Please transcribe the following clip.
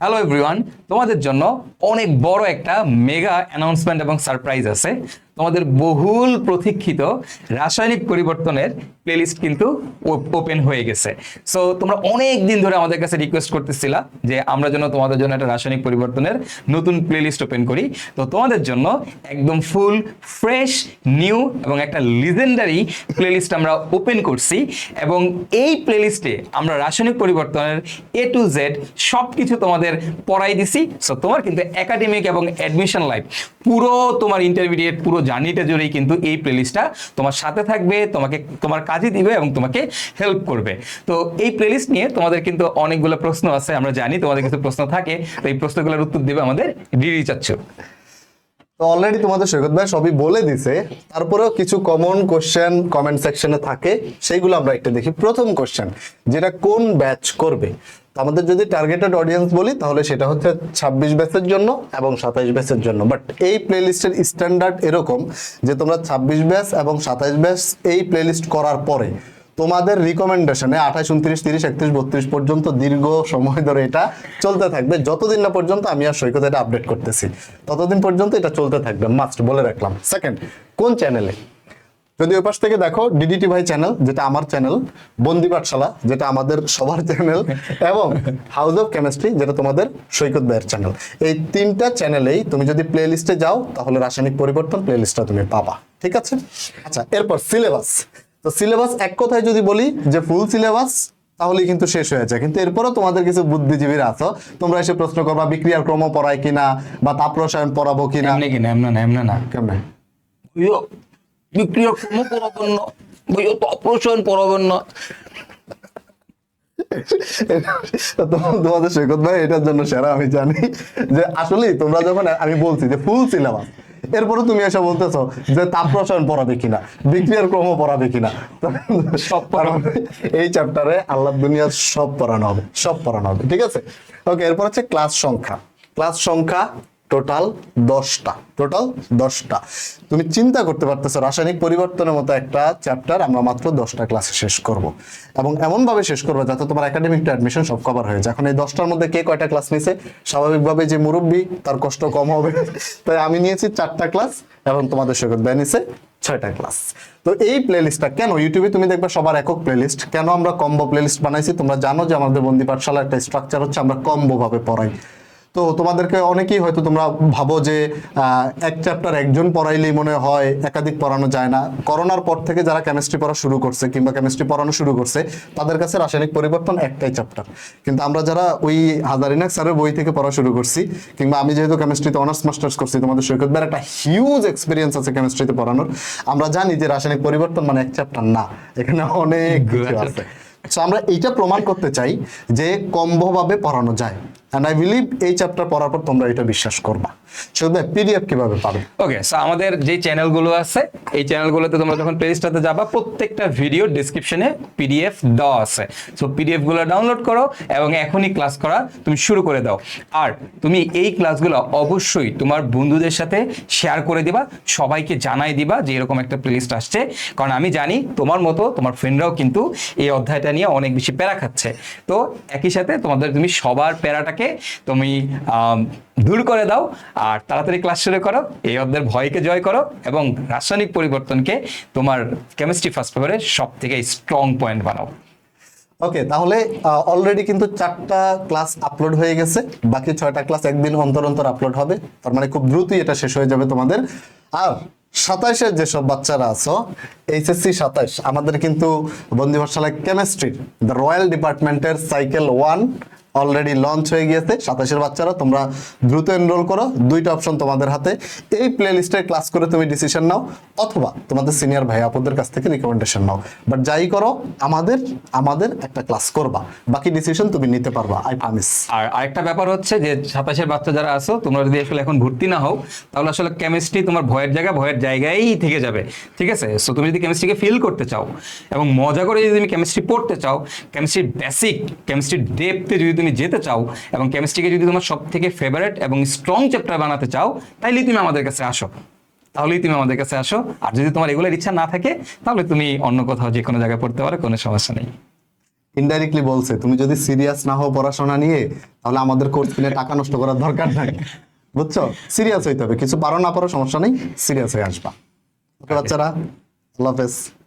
Hello everyone তোমাদের জন্য অনেক বড় একটা মেগা অ্যানাউন্সমেন্ট এবং সারপ্রাইজ আছে। তোমাদের বহুল প্রতীক্ষিত রাসায়নিক পরিবর্তনের প্লেলিস্ট কিন্তু ওপেন হয়ে গেছে। সো তোমরা অনেক দিন ধরে আমাদের কাছে রিকোয়েস্ট করতেছিলা যে আমরা যেন তোমাদের জন্য একটা রাসায়নিক পরিবর্তনের নতুন প্লেলিস্ট ওপেন করি। তো তোমাদের জন্য একদম ফুল ফ্রেশ নিউ এবং একটা লিজেন্ডারি প্লেলিস্ট আমরা ওপেন করছি এবং এই প্লেলিস্টে আমরা রাসায়নিক পরিবর্তনের এ টু জেড সব কিছু তোমাদের পড়াই দিছি। সো তোমার কিন্তু একাডেমিক এবং অ্যাডমিশন লাইফ পুরো তোমার ইন্টারমিডিয়েট পুরো জার্নিটা জুড়েই কিন্তু এই প্লেলিস্টটা তোমার সাথে থাকবে, তোমাকে, তোমার কাজে দিবে এবং তোমাকে হেল্প করবে। তো এই প্লেলিস্ট নিয়ে তোমাদের কিন্তু অনেকগুলো প্রশ্ন আছে, আমরা জানি তোমাদের কিছু প্রশ্ন থাকে, তো এই প্রশ্নগুলোর উত্তর দেবে আমাদের ডিডি চাচ্ছ তো অলরেডি তোমাদের সৈকত ভাই সবই বলে দিছে, তারপরেও কিছু কমন কোশ্চেন কমেন্ট সেকশনে থাকে, সেইগুলো আমরা একটা দেখি। প্রথম কোশ্চেন যেটা কোন ব্যাচ করবে? আমাদের যদি টার্গেটেড অডিয়েন্স বলি, তাহলে সেটা হচ্ছে ছাব্বিশ ব্যাচের জন্য এবং সাতাইশ ব্যাচের জন্য। বাট এই প্লেলিস্টের স্ট্যান্ডার্ড এরকম যে তোমরা ছাব্বিশ ব্যাচ এবং সাতাইশ ব্যাচ এই প্লেলিস্ট করার পরে তোমাদের রিকমেন্ডেশনে আঠাশ, উনত্রিশ, তিরিশ, একত্রিশ, বত্রিশ পর্যন্ত দীর্ঘ সময় ধরে এটা চলতে থাকবে। যতদিন না পর্যন্ত আমি আর সৈকত এটা আপডেট করতেছি, ততদিন পর্যন্ত এটা চলতে থাকবে। মাস্ট বলে রাখলাম। সেকেন্ড কোন চ্যানেলে যদি ওই পাশ থেকে দেখো ডিডিটি ভাই চ্যানেল যেটা আমার চ্যানেল বন্দি পাঠশালা যেটা আমাদের সবার চ্যানেল এবং হাউস অফ কেমিস্ট্রি যেটা তোমাদের সৈকত ভাইয়ের চ্যানেল এই তিনটা চ্যানেলেই তুমি যদি প্লে লিস্টে যাও তাহলে রাসায়নিক পরিবর্তন প্লে লিস্টটা তুমি পাবা। ঠিক আছে? আচ্ছা এরপর সিলেবাস তো সিলেবাস এক কথায় যদি বলি যে ফুল সিলেবাস তাহলে কিন্তু শেষ হয়ে যায়। কিন্তু এরপরও তোমাদের কিছু বুদ্ধিজীবীরা আছো তোমরা এসে প্রশ্ন করবা বিক্রিয়ার ক্রম পড়ায় কিনা বা তাপ রসায়ন পড়াবো কিনা? এমনি কি না এমন না এমন না। কেমন? তোমাদের সৈকত ভাই, এটার জন্য সেরা, আমি জানি যে আসলে তোমরা যখন আমি বলছি যে ফুল সিলেবাস এরপরে তুমি এসে বলতেছো যে তাপ রসায়ন পড়াবে কিনা, বিক্রিয়ার ক্রম পড়াবে কিনা, সব পড়াবে এই চ্যাপ্টারে আল্লাহ দুনিয়ার সব পড়ানো হবে, সব পড়ানো হবে, ঠিক আছে? ওকে এরপর হচ্ছে ক্লাস সংখ্যা। ক্লাস সংখ্যা টোটাল দশটা। টোটাল দশটা। তুমি চিন্তা করতে পারতেছো, রাসায়নিক পরিবর্তনের মতো একটা চ্যাপ্টার আমরা মাত্র দশটা ক্লাসে শেষ করব। এবং এমনভাবে শেষ করব যাতে তোমার একাডেমিক অ্যাডমিশন সব কভার হয়ে যায়। এখন এই দশটার মধ্যে কে কয়টা ক্লাস নিছে স্বাভাবিকভাবে যে মুরব্বী, তার কষ্ট কম হবে। তাই আমি নিয়েছি চারটা ক্লাস এবং তোমাদের সৈকত ব্যয় নিছে ছয়টা ক্লাস তো এই প্লেলিস্টটা কেন? ইউটিউবে তুমি দেখবে সবার একক প্লেলিস্ট কেন আমরা কম্বো প্লেলিস্ট বানাইছি? তোমরা জানো যে আমাদের বন্দি পাঠশালার একটা স্ট্রাকচার হচ্ছে আমরা কম্বো ভাবে পড়াই। তো তোমাদেরকে অনেকেই হয়তো তোমরা ভাবো যে এক চ্যাপ্টার একজন পড়াইলেই মনে হয় একাধিক পড়ানো যায় না। করোনার পর থেকে যারা কেমিস্ট্রি পড়া শুরু করছে কিংবা কেমিস্ট্রি পড়ানো শুরু করছে তাদের কাছে রাসায়নিক পরিবর্তন একটাই চ্যাপ্টার কিন্তু আমরা যারা ওই হাজারিনাক স্যারের বই থেকে পড়া শুরু করছি কিংবা আমি যেহেতু কেমিস্ট্রিতে অনার্স মাস্টার্স করছি তোমাদের সৈকত ভাইয়ের একটা হিউজ এক্সপিরিয়েন্স আছে কেমিস্ট্রিতে পড়ানোর। আমরা জানি যে রাসায়নিক পরিবর্তন মানে এক চ্যাপ্টার না এখানে অনেক আছে। আমরা এইটা প্রমাণ করতে চাই যে কম্বো ভাবে পড়ানো যায়। এন্ড আই বিলিভ এই চ্যাপ্টার পড়ার পর তোমরা এটা বিশ্বাস করবা। শুধু পিডিএফ কীভাবে পাবে? ওকে সো আমাদের যে চ্যানেলগুলো আছে, এই চ্যানেলগুলোতে তোমরা যখন প্লেলিস্টটাতে যাবা, প্রত্যেকটা ভিডিও ডেসক্রিপশনে পিডিএফ দেওয়া আছে। সো পিডিএফগুলো ডাউনলোড করো এবং এখনই ক্লাস করা তুমি শুরু করে দাও। আর তুমি এই ক্লাসগুলো অবশ্যই তোমার বন্ধুদের সাথে শেয়ার করে দিবা, সবাইকে জানাই দিবা যে এরকম একটা প্লেলিস্ট আসছে। কারণ আমি জানি তোমার মতো তোমার ফ্রেন্ডরাও কিন্তু এই অধ্যায়টা নিয়ে অনেক বেশি প্যারা খাচ্ছে। তো একই সাথে তোমাদের তুমি সবার প্যারাটাকে তুমি দূর করে দাও আর তাড়াতাড়ি ক্লাস শুরু করো। এই অধ্যায়ের ভয়কে জয় করো এবং রাসায়নিক পরিবর্তনকে তোমার কেমিস্ট্রি ফার্স্ট পেপারে সব থেকে স্ট্রং পয়েন্ট বানাও। ওকে তাহলে অলরেডি কিন্তু চারটা ক্লাস আপলোড হয়ে গেছে। বাকি ছয়টা ক্লাস একদিন অন্তর অন্তর আপলোড হবে। তার মানে খুব দ্রুতই এটা শেষ হয়ে যাবে তোমাদের। আর সাতাইশের যেসব বাচ্চারা আছো, এইচএসসি সাতাইশ, আমাদের কিন্তু বন্দি পাঠশালায় কেমিস্ট্রির দ্য রয়্যাল ডিপার্টমেন্টের সাইকেল ওয়ান অলরেডি লঞ্চ হয়ে গিয়েছে। সাতাশের বাচ্চারা, তোমরা দ্রুত এনরোল করো। দুইটা অপশন তোমাদের হাতে। এই প্লে লিস্টে ক্লাস করে তুমি ডিসিশন নাও, অথবা তোমাদের সিনিয়র ভাই আপুদের কাছ থেকে রিকমেন্ডেশন নাও। বাট যাই করো, আমাদের আমাদের একটা ক্লাস করবা। বাকি ডিসিশন তুমি নিতে পারবা আই প্রমিস আর আরেকটা ব্যাপার হচ্ছে যে, সাতাশের বাচ্চা যারা আছো, তোমরা যদি আসলে এখন ভর্তি না হও, তাহলে আসলে কেমিস্ট্রি তোমার ভয়ের জায়গা, ভয়ের জায়গায় থেকে যাবে। ঠিক আছে? সো তুমি যদি কেমিস্ট্রিকে ফিল করতে চাও, এবং মজা করে যদি তুমি কেমিস্ট্রি পড়তে চাও কেমিস্ট্রির বেসিক কেমিস্ট্রির ডেপথে যদি তুমি যেতে চাও এবং কেমিস্ট্রিকে যদি তোমার সব থেকে ফেভারেট এবং স্ট্রং চ্যাপ্টার বানাতে চাও তাইলেই তুমি আমাদের কাছে আসো। তাহলেই তুমি আমাদের কাছে আসো। আর যদি তোমার এগুলোর ইচ্ছা না থাকে তাহলে তুমি অন্য কোথাও যে কোনো জায়গায় পড়তে পারো কোনো সমস্যা নেই। ইনডাইরেক্টলি বলছে তুমি যদি সিরিয়াস না হও পড়াশোনা নিয়ে তাহলে আমাদের কোর্স কিনে টাকা নষ্ট করার দরকার নাই। বুঝছ? সিরিয়াস হইতে হবে। কিছু পারো না পারো সমস্যা নেই। সিরিয়াস হয়ে আসবা। বাচ্চারা আল্লাহ হাফেজ।